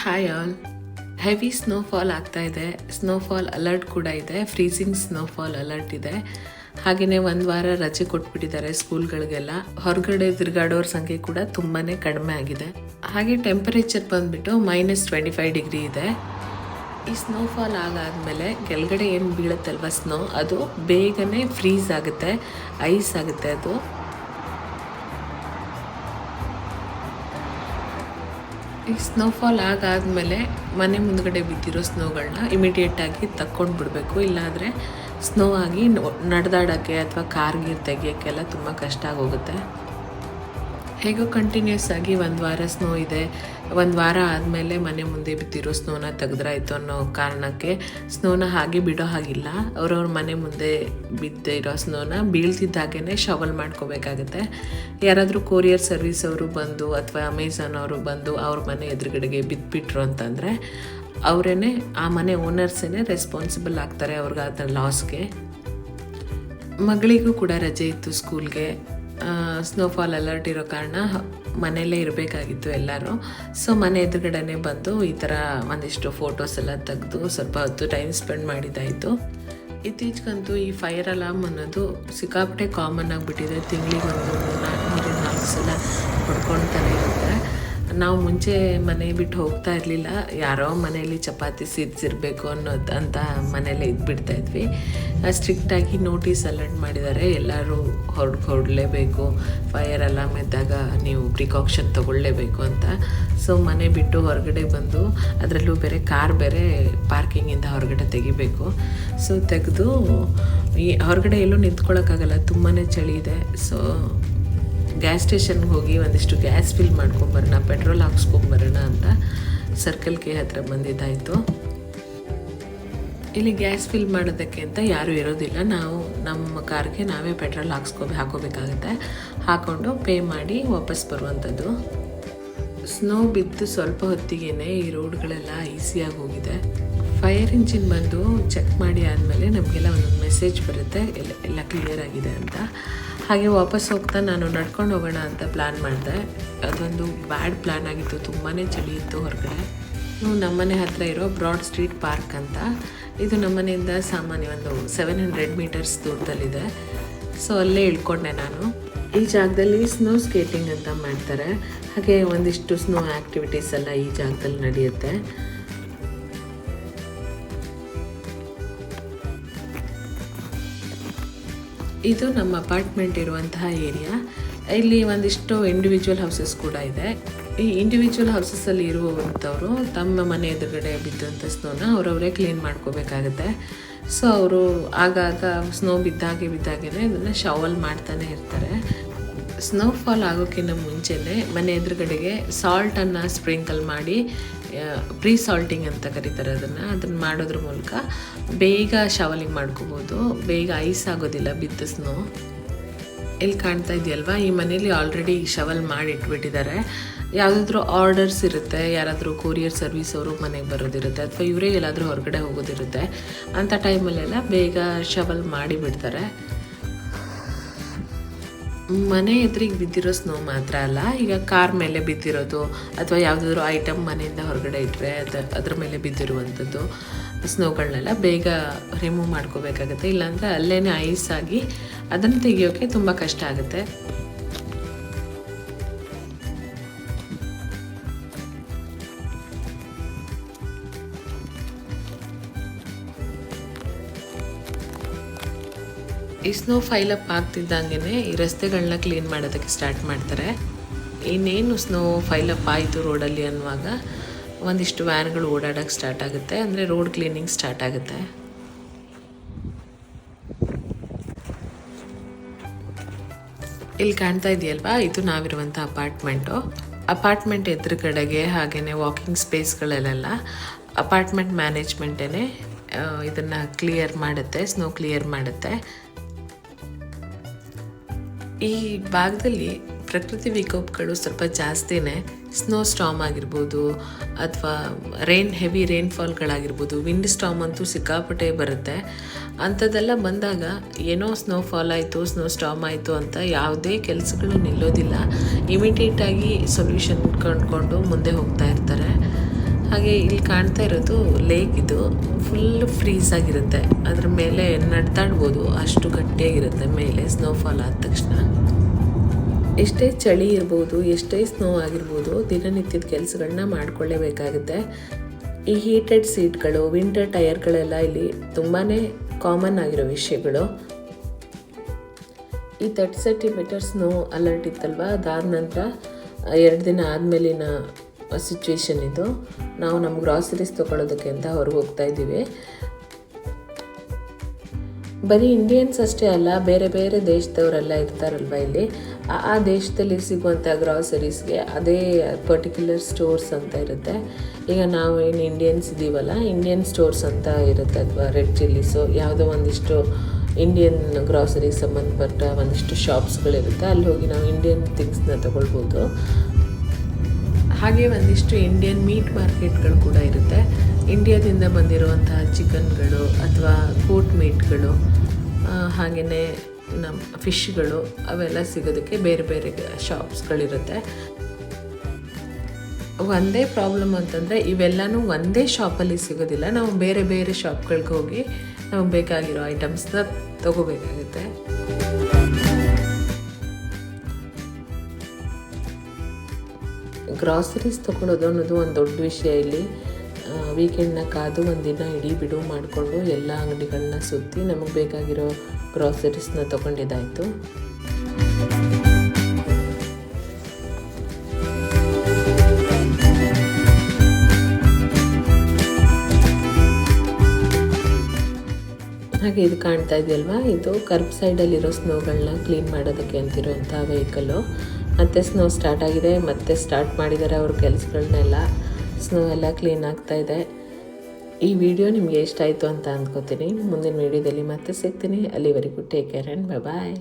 Hi all heavy snowfall ಆಗ್ತಾ ಇದೆ. Snowfall alert ಕೂಡ ಇದೆ. ಫ್ರೀಸಿಂಗ್ ಸ್ನೋಫಾಲ್ ಅಲರ್ಟ್ ಇದೆ. ಹಾಗೆಯೇ ಒಂದು ವಾರ ರಜೆ ಕೊಟ್ಬಿಟ್ಟಿದ್ದಾರೆ ಸ್ಕೂಲ್ಗಳಿಗೆಲ್ಲ. ಹೊರಗಡೆ ತಿರುಗಾಡೋರ ಸಂಖ್ಯೆ ಕೂಡ ತುಂಬಾ ಕಡಿಮೆ ಆಗಿದೆ. ಹಾಗೆ ಟೆಂಪರೇಚರ್ ಬಂದುಬಿಟ್ಟು ಮೈನಸ್ ಟ್ವೆಂಟಿ ಫೈವ್ ಡಿಗ್ರಿ ಇದೆ. ಈ ಸ್ನೋಫಾಲ್ ಆಗಾದಮೇಲೆ ಕೆಳಗಡೆ ಏನು ಬೀಳುತ್ತಲ್ವ ಸ್ನೋ ಅದು ಬೇಗನೆ ಫ್ರೀಸ್ ಆಗುತ್ತೆ ಐಸ್ ಆಗುತ್ತೆ ಅದು. ಈ ಸ್ನೋಫಾಲ್ ಆಗಾದ್ಮೇಲೆ ಮನೆ ಮುಂದ್ಗಡೆ ಬಿದ್ದಿರೋ ಸ್ನೋಗಳನ್ನ ಇಮಿಡಿಯೇಟಾಗಿ ತಕ್ಕೊಂಡು ಬಿಡಬೇಕು ಇಲ್ಲಾಂದರೆ ಸ್ನೋ ಆಗಿ ನಡೆದಾಡೋಕ್ಕೆ ಅಥವಾ ಕಾರ್ ಗೀರ್ ತೆಗಿಯೋಕ್ಕೆಲ್ಲ ತುಂಬ ಕಷ್ಟ ಆಗೋಗುತ್ತೆ. ಹೇಗೋ ಕಂಟಿನ್ಯೂಸ್ ಆಗಿ ಒಂದು ವಾರ ಸ್ನೋ ಇದೆ. ಒಂದು ವಾರ ಆದಮೇಲೆ ಮನೆ ಮುಂದೆ ಬಿದ್ದಿರೋ ಸ್ನೋನ ತೆಗೆದ್ರಾಯ್ತು ಅನ್ನೋ ಕಾರಣಕ್ಕೆ ಸ್ನೋನ ಹಾಗೆ ಬಿಡೋ ಹಾಗಿಲ್ಲ. ಅವ್ರವ್ರ ಮನೆ ಮುಂದೆ ಬಿದ್ದಿರೋ ಸ್ನೋನ ಬೀಳ್ತಿದ್ದಾಗೇ ಶವಲ್ ಮಾಡ್ಕೋಬೇಕಾಗತ್ತೆ. ಯಾರಾದರೂ ಕೊರಿಯರ್ ಸರ್ವಿಸ್ ಅವರು ಬಂದು ಅಥವಾ ಅಮೆಝಾನ್ ಅವರು ಬಂದು ಅವ್ರ ಮನೆ ಎದುರುಗಡೆಗೆ ಬಿದ್ದುಬಿಟ್ರು ಅಂತಂದರೆ ಅವರೇ ಆ ಮನೆ ಓನರ್ಸೇ ರೆಸ್ಪಾನ್ಸಿಬಲ್ ಆಗ್ತಾರೆ ಅವ್ರಿಗೆ ಲಾಸ್ಗೆ ಮಗಳಿಗೂ ಕೂಡ ರಜೆ ಇತ್ತು ಸ್ಕೂಲ್ಗೆ ಸ್ನೋಫಾಲ್ ಅಲರ್ಟ್ ಇರೋ ಕಾರಣ ಮನೆಯಲ್ಲೇ ಇರಬೇಕಾಗಿತ್ತು ಎಲ್ಲರೂ. ಸೊ ಮನೆ ಎದುರುಗಡೆನೆ ಬಂದು ಈ ಥರ ಒಂದಿಷ್ಟು ಫೋಟೋಸ್ ಎಲ್ಲ ತೆಗೆದು ಸ್ವಲ್ಪ ಹೊತ್ತು ಟೈಮ್ ಸ್ಪೆಂಡ್ ಮಾಡಿದ್ದಾಯಿತು. ಇತ್ತೀಚೆಗಂತೂ ಈ ಫೈರ್ ಅಲಾರ್ಮ್ ಅನ್ನೋದು ಸಿಕ್ಕಾಪಟ್ಟೆ ಕಾಮನ್ ಆಗಿಬಿಟ್ಟಿದೆ. ತಿಂಗಳಿಗೊಂದು ಮೂರು ನಾಲ್ಕು ಸಲ ಹೊಡ್ಕೊಳ್ತಾನೆ ಇರುತ್ತೆ ನಾವು ಮುಂಚೆ ಮನೆ ಬಿಟ್ಟು ಹೋಗ್ತಾ ಇರಲಿಲ್ಲ. ಯಾರೋ ಮನೆಯಲ್ಲಿ ಚಪಾತಿ ಸಿದ್ಸಿರ್ಬೇಕು ಅನ್ನೋದು ಅಂತ ಮನೆಯಲ್ಲೇ ಇದ್ಬಿಡ್ತಾ ಇದ್ವಿ. ಸ್ಟ್ರಿಕ್ಟಾಗಿ ನೋಟಿಸ್ ಅಲರ್ಟ್ ಮಾಡಿದ್ದಾರೆ. ಎಲ್ಲರೂ ಹೊರಡ್ ಹೊರಡಲೇಬೇಕು. ಫೈರ್ ಅಲಾರ್ಮ್ ಇದ್ದಾಗ ನೀವು ಪ್ರಿಕಾಕ್ಷನ್ ತಗೊಳ್ಳೇಬೇಕು ಅಂತ. ಸೊ ಮನೆ ಬಿಟ್ಟು ಹೊರಗಡೆ ಬಂದು ಅದರಲ್ಲೂ ಬೇರೆ ಕಾರ್ ಬೇರೆ ಪಾರ್ಕಿಂಗಿಂದ ಹೊರಗಡೆ ತೆಗಿಬೇಕು. ಸೊ ತೆಗೆದು ಈ ಹೊರಗಡೆ ಎಲ್ಲೂ ನಿಂತ್ಕೊಳ್ಳೋಕ್ಕಾಗಲ್ಲ ತುಂಬಾ ಚಳಿ ಇದೆ. ಸೊ ಗ್ಯಾಸ್ ಸ್ಟೇಷನ್ಗೆ ಹೋಗಿ ಒಂದಿಷ್ಟು ಗ್ಯಾಸ್ ಫಿಲ್ ಮಾಡ್ಕೊಂಬರೋಣ ಪೆಟ್ರೋಲ್ ಹಾಕ್ಸ್ಕೊಂಬರೋಣ ಅಂತ ಸರ್ಕಲ್ ಕೆ ಹತ್ರ ಬಂದಿದ್ದಾಯಿತು. ಇಲ್ಲಿ ಗ್ಯಾಸ್ ಫಿಲ್ ಮಾಡೋದಕ್ಕೆ ಅಂತ ಯಾರೂ ಇರೋದಿಲ್ಲ. ನಾವು ನಮ್ಮ ಕಾರ್ಗೆ ನಾವೇ ಪೆಟ್ರೋಲ್ ಹಾಕ್ಸ್ಕೊ ಹಾಕೋಬೇಕಾಗುತ್ತೆ ಹಾಕ್ಕೊಂಡು ಪೇ ಮಾಡಿ ವಾಪಸ್ ಬರುವಂಥದ್ದು. ಸ್ನೋ ಬಿದ್ದು ಸ್ವಲ್ಪ ಹೊತ್ತಿಗೆ ಈ ರೋಡ್ಗಳೆಲ್ಲ ಈಸಿಯಾಗಿ ಹೋಗಿದೆ. ಫೈರ್ ಇಂಜಿನ್ ಬಂದು ಚೆಕ್ ಮಾಡಿ ಆದಮೇಲೆ ನಮಗೆಲ್ಲ ಒಂದೊಂದು ಮೆಸೇಜ್ ಬರುತ್ತೆ. ಎಲ್ಲ ಎಲ್ಲ ಕ್ಲಿಯರ್ ಆಗಿದೆ ಅಂತ. ಹಾಗೆ ವಾಪಸ್ ಹೋಗ್ತಾ ನಾನು ನಡ್ಕೊಂಡು ಹೋಗೋಣ ಅಂತ ಪ್ಲ್ಯಾನ್ ಮಾಡಿದೆ. ಅದೊಂದು ಬ್ಯಾಡ್ ಪ್ಲ್ಯಾನ್ ಆಗಿತ್ತು ತುಂಬಾ ಚಳಿ ಇತ್ತು ಹೊರಗಡೆ. ನಮ್ಮನೆ ಹತ್ತಿರ ಇರೋ ಬ್ರಾಡ್ ಸ್ಟ್ರೀಟ್ ಪಾರ್ಕ್ ಅಂತ. ಇದು ನಮ್ಮನೆಯಿಂದ ಸಾಮಾನ್ಯ ಒಂದು ಸೆವೆನ್ ಹಂಡ್ರೆಡ್ ಮೀಟರ್ಸ್ ದೂರದಲ್ಲಿದೆ. ಸೊ ಅಲ್ಲೇ ಇಳ್ಕೊಂಡೆ ನಾನು. ಈ ಜಾಗದಲ್ಲಿ ಸ್ನೋ ಸ್ಕೇಟಿಂಗ್ ಅಂತ ಮಾಡ್ತಾರೆ. ಹಾಗೆ ಒಂದಿಷ್ಟು ಸ್ನೋ ಆ್ಯಕ್ಟಿವಿಟೀಸ್ ಎಲ್ಲ ಈ ಜಾಗದಲ್ಲಿ ನಡೆಯುತ್ತೆ. ಇದು ನಮ್ಮ ಅಪಾರ್ಟ್ಮೆಂಟ್ ಇರುವಂತಹ ಏರಿಯಾ ಇಲ್ಲಿ ಒಂದಿಷ್ಟು ಇಂಡಿವಿಜುವಲ್ ಹೌಸಸ್ ಕೂಡ ಇದೆ. ಈ ಇಂಡಿವಿಜುವಲ್ ಹೌಸಸ್ಸಲ್ಲಿ ಇರುವಂಥವರು ತಮ್ಮ ಮನೆ ಎದುರುಗಡೆ ಬಿದ್ದಂಥ ಸ್ನೋನ ಅವರವರೇ ಕ್ಲೀನ್ ಮಾಡ್ಕೋಬೇಕಾಗುತ್ತೆ. ಸೊ ಅವರು ಆಗಾಗ ಸ್ನೋ ಬಿದ್ದಾಗೆ ಬಿದ್ದಾಗೇ ಅದನ್ನು ಶವಲ್ ಮಾಡ್ತಾನೆ ಇರ್ತಾರೆ. ಸ್ನೋಫಾಲ್ ಆಗೋಕ್ಕಿಂತ ಮುಂಚೆನೇ ಮನೆ ಎದುರುಗಡೆಗೆ ಸಾಲ್ಟನ್ನು ಸ್ಪ್ರಿಂಕಲ್ ಮಾಡಿ ಪ್ರೀ ಸಾಲ್ಟಿಂಗ್ ಅಂತ ಕರೀತಾರೆ ಅದನ್ನು. ಅದನ್ನು ಮಾಡೋದ್ರ ಮೂಲಕ ಬೇಗ ಶವಲಿಂಗ್ ಮಾಡ್ಕೋಬೋದು. ಬೇಗ ಐಸ್ ಆಗೋದಿಲ್ಲ, ಬಿದ್ದ ಸ್ನೋ. ಇಲ್ಲಿ ಕಾಣ್ತಾ ಇದೆಯಲ್ವಾ? ಈ ಮನೇಲಿ ಆಲ್ರೆಡಿ ಶವಲ್ ಮಾಡಿ ಇಟ್ಬಿಟ್ಟಿದ್ದಾರೆ. ಯಾವುದಾದ್ರೂ ಆರ್ಡರ್ಸ್ ಇರುತ್ತೆ, ಯಾರಾದರೂ ಕೊರಿಯರ್ ಸರ್ವಿಸ್ ಅವರು ಮನೆಗೆ ಬರೋದಿರುತ್ತೆ, ಅಥವಾ ಇವರೇ ಎಲ್ಲಾದರೂ ಹೊರಗಡೆ ಹೋಗೋದಿರುತ್ತೆ. ಅಂಥ ಟೈಮಲ್ಲೆಲ್ಲ ಬೇಗ ಶವಲ್ ಮಾಡಿ ಬಿಡ್ತಾರೆ. ಮನೆ ಎದುರಿಗೆ ಬಿದ್ದಿರೋ ಸ್ನೋ ಮಾತ್ರ ಅಲ್ಲ, ಈಗ ಕಾರ್ ಮೇಲೆ ಬಿದ್ದಿರೋದು ಅಥವಾ ಯಾವುದಾದ್ರೂ ಐಟಮ್ ಮನೆಯಿಂದ ಹೊರಗಡೆ ಇಟ್ಟರೆ ಅದರ ಮೇಲೆ ಬಿದ್ದಿರುವಂಥದ್ದು ಸ್ನೋಗಳನ್ನೆಲ್ಲ ಬೇಗ ರಿಮೂವ್ ಮಾಡ್ಕೋಬೇಕಾಗುತ್ತೆ. ಇಲ್ಲಾಂದರೆ ಅಲ್ಲೇ ಐಸ್ ಆಗಿ ಅದನ್ನು ತೆಗಿಯೋಕ್ಕೆ ತುಂಬ ಕಷ್ಟ ಆಗುತ್ತೆ. ಈ ಸ್ನೋ ಫೈಲಪ್ ಆಗ್ತಿದ್ದಂಗೆ ಈ ರಸ್ತೆಗಳನ್ನ ಕ್ಲೀನ್ ಮಾಡೋದಕ್ಕೆ ಸ್ಟಾರ್ಟ್ ಮಾಡ್ತಾರೆ. ಇನ್ನೇನು ಸ್ನೋ ಫೈಲಪ್ ಆಯಿತು ರೋಡಲ್ಲಿ ಅನ್ನುವಾಗ ಒಂದಿಷ್ಟು ವ್ಯಾನ್ಗಳು ಓಡಾಡೋಕ್ಕೆ ಸ್ಟಾರ್ಟ್ ಆಗುತ್ತೆ. ಅಂದರೆ ರೋಡ್ ಕ್ಲೀನಿಂಗ್ ಸ್ಟಾರ್ಟ್ ಆಗುತ್ತೆ. ಇಲ್ಲಿ ಕಾಣ್ತಾ ಇದೆಯಲ್ವಾ? ಇದು ನಾವಿರುವಂಥ ಅಪಾರ್ಟ್ಮೆಂಟು. ಅಪಾರ್ಟ್ಮೆಂಟ್ ಎದುರುಗಡೆಗೆ ಹಾಗೆಯೇ ವಾಕಿಂಗ್ ಸ್ಪೇಸ್ಗಳಲ್ಲೆಲ್ಲ ಅಪಾರ್ಟ್ಮೆಂಟ್ ಮ್ಯಾನೇಜ್ಮೆಂಟೇ ಇದನ್ನು ಕ್ಲಿಯರ್ ಮಾಡುತ್ತೆ ಸ್ನೋ ಕ್ಲಿಯರ್ ಮಾಡುತ್ತೆ. ಈ ಭಾಗದಲ್ಲಿ ಪ್ರಕೃತಿ ವಿಕೋಪಗಳು ಸ್ವಲ್ಪ ಜಾಸ್ತಿನೇ ಸ್ನೋ ಸ್ಟಾಮ್ ಆಗಿರ್ಬೋದು ಅಥವಾ ರೈನ್ ಹೆವಿ ರೈನ್ಫಾಲ್ಗಳಾಗಿರ್ಬೋದು ವಿಂಡ್ ಸ್ಟಾಮ್ ಅಂತೂ ಸಿಕ್ಕಾಪಟ್ಟೆ ಬರುತ್ತೆ. ಅಂಥದ್ದೆಲ್ಲ ಬಂದಾಗ ಏನೋ ಸ್ನೋ ಫಾಲ್ ಆಯಿತು ಸ್ನೋ ಸ್ಟಾಮ್ ಆಯಿತು ಅಂತ ಯಾವುದೇ ಕೆಲಸಗಳು ನಿಲ್ಲೋದಿಲ್ಲ. ಇಮಿಡಿಯೇಟಾಗಿ ಸೊಲ್ಯೂಷನ್ ಕಂಡುಕೊಂಡು ಮುಂದೆ ಹೋಗ್ತಾ ಇರ್ತಾರೆ. ಹಾಗೆ ಇಲ್ಲಿ ಕಾಣ್ತಾ ಇರೋದು ಲೇಕ್ ಇದು. ಫುಲ್ ಫ್ರೀಸ್ ಆಗಿರುತ್ತೆ. ಅದ್ರ ಮೇಲೆ ನಡ್ದಾಡ್ಬೋದು. ಅಷ್ಟು ಗಟ್ಟಿಯಾಗಿರುತ್ತೆ ಮೇಲೆ. ಸ್ನೋಫಾಲ್ ಆದ ತಕ್ಷಣ. ಎಷ್ಟೇ ಚಳಿ ಇರ್ಬೋದು, ಎಷ್ಟೇ ಸ್ನೋ ಆಗಿರ್ಬೋದು, ದಿನನಿತ್ಯದ ಕೆಲಸಗಳನ್ನ ಮಾಡ್ಕೊಳ್ಳೇಬೇಕಾಗುತ್ತೆ. ಈ ಹೀಟೆಡ್ ಸೀಟ್ಗಳು ವಿಂಟರ್ ಟೈರ್ಗಳೆಲ್ಲ ಇಲ್ಲಿ ತುಂಬಾ ಕಾಮನ್ ಆಗಿರೋ ವಿಷಯಗಳು. ಈ ತರ್ಟಿ ಸೆಂಟಿಮೀಟರ್ ಸ್ನೋ ಅಲರ್ಟ್ ಇತ್ತಲ್ವ? ಅದಾದ ನಂತರ ಎರಡು ದಿನ ಆದಮೇಲಿನ ಸಿಚುವೇಶನ್ ಇದು. ನಾವು ನಮ್ಮ ಗ್ರಾಸರೀಸ್ ತೊಗೊಳೋದಕ್ಕೆ ಅಂತ ಹೊರಗೆ ಹೋಗ್ತಾ ಇದ್ದೀವಿ. ಬರೀ ಇಂಡಿಯನ್ಸ್ ಅಷ್ಟೇ ಅಲ್ಲ, ಬೇರೆ ಬೇರೆ ದೇಶದವರೆಲ್ಲ ಇರ್ತಾರಲ್ವ ಇಲ್ಲಿ? ಆ- ದೇಶದಲ್ಲಿ ಸಿಗುವಂಥ ಗ್ರಾಸರೀಸ್ಗೆ ಅದೇ ಪರ್ಟಿಕ್ಯುಲರ್ ಸ್ಟೋರ್ಸ್ ಅಂತ ಇರುತ್ತೆ. ಈಗ ನಾವು ಏನು ಇಂಡಿಯನ್ಸ್ ಇದ್ದೀವಲ್ಲ ಇಂಡಿಯನ್ ಸ್ಟೋರ್ಸ್ ಅಂತ ಇರುತ್ತೆ ಅಥವಾ ರೆಡ್ ಚಿಲ್ಲೀಸು ಯಾವುದೋ ಒಂದಿಷ್ಟು ಇಂಡಿಯನ್ ಗ್ರಾಸರಿಗೆ ಸಂಬಂಧಪಟ್ಟ ಒಂದಿಷ್ಟು ಶಾಪ್ಸ್ಗಳಿರುತ್ತೆ ಅಲ್ಲಿ ಹೋಗಿ ನಾವು ಇಂಡಿಯನ್ ಥಿಂಗ್ಸ್ನ ತಗೊಳ್ಬೋದು. ಹಾಗೆ ಒಂದಿಷ್ಟು ಇಂಡಿಯನ್ ಮೀಟ್ ಮಾರ್ಕೆಟ್ಗಳು ಕೂಡ ಇರುತ್ತೆ. ಇಂಡಿಯಾದಿಂದ ಬಂದಿರುವಂತಹ ಚಿಕನ್ಗಳು ಅಥವಾ ಕೋಟ್ ಮೀಟ್ಗಳು ಹಾಗೆಯೇ ನಮ್ಮ ಫಿಶ್ಗಳು ಅವೆಲ್ಲ ಸಿಗೋದಕ್ಕೆ ಬೇರೆ ಬೇರೆ ಶಾಪ್ಸ್ಗಳಿರುತ್ತೆ ಒಂದೇ ಪ್ರಾಬ್ಲಮ್ ಅಂತಂದರೆ ಇವೆಲ್ಲನೂ ಒಂದೇ ಶಾಪಲ್ಲಿ ಸಿಗೋದಿಲ್ಲ. ನಾವು ಬೇರೆ ಬೇರೆ ಶಾಪ್ಗಳಿಗೆ ಹೋಗಿ ನಮಗೆ ಬೇಕಾಗಿರೋ ಐಟಮ್ಸ್ನ ತಗೋಬೇಕಾಗುತ್ತೆ. ಗ್ರಾಸರೀಸ್ ತೊಗೊಳೋದು ಅನ್ನೋದು ಒಂದು ದೊಡ್ಡ ವಿಷಯ ಇಲ್ಲಿ ವೀಕೆಂಡ್ನ ಕಾದು ಒಂದಿನ ಇಡೀ ಬಿಡುವು ಮಾಡಿಕೊಂಡು ಎಲ್ಲ ಅಂಗಡಿಗಳನ್ನ ಸುತ್ತಿ ನಮಗೆ ಬೇಕಾಗಿರೋ ಗ್ರಾಸರೀಸ್ನ ತೊಗೊಂಡಿದ್ದಾಯಿತು. ಹಾಗೆ ಇದು ಕಾಣ್ತಾ ಇದೆಯಲ್ವಾ? ಇದು ಕರ್ಬ್ ಸೈಡಲ್ಲಿರೋ ಸ್ನೋಗಳನ್ನ ಕ್ಲೀನ್ ಮಾಡೋದಕ್ಕೆ ಅಂತಿರುವಂಥ ವೆಹಿಕಲ್ಲು ಮತ್ತೆ ಸ್ನೋ ಸ್ಟಾರ್ಟ್ ಆಗಿದೆ, ಮತ್ತೆ ಸ್ಟಾರ್ಟ್ ಮಾಡಿದ್ದಾರೆ ಅವ್ರ ಕೆಲಸಗಳನ್ನೆಲ್ಲ ಸ್ನೋ ಎಲ್ಲ ಕ್ಲೀನ್ ಆಗ್ತಾ ಇದೆ. ಈ ವಿಡಿಯೋ ನಿಮಗೆ ಇಷ್ಟ ಆಯಿತು ಅಂತ ಅಂದ್ಕೋತೀನಿ ಮುಂದಿನ ವಿಡಿಯೋದಲ್ಲಿ ಮತ್ತೆ ಸಿಗ್ತೀನಿ. ಅಲ್ಲಿವರೆಗೂ ಟೇಕ್ ಕೇರ್ ಆ್ಯಂಡ್ ಬಾಯ್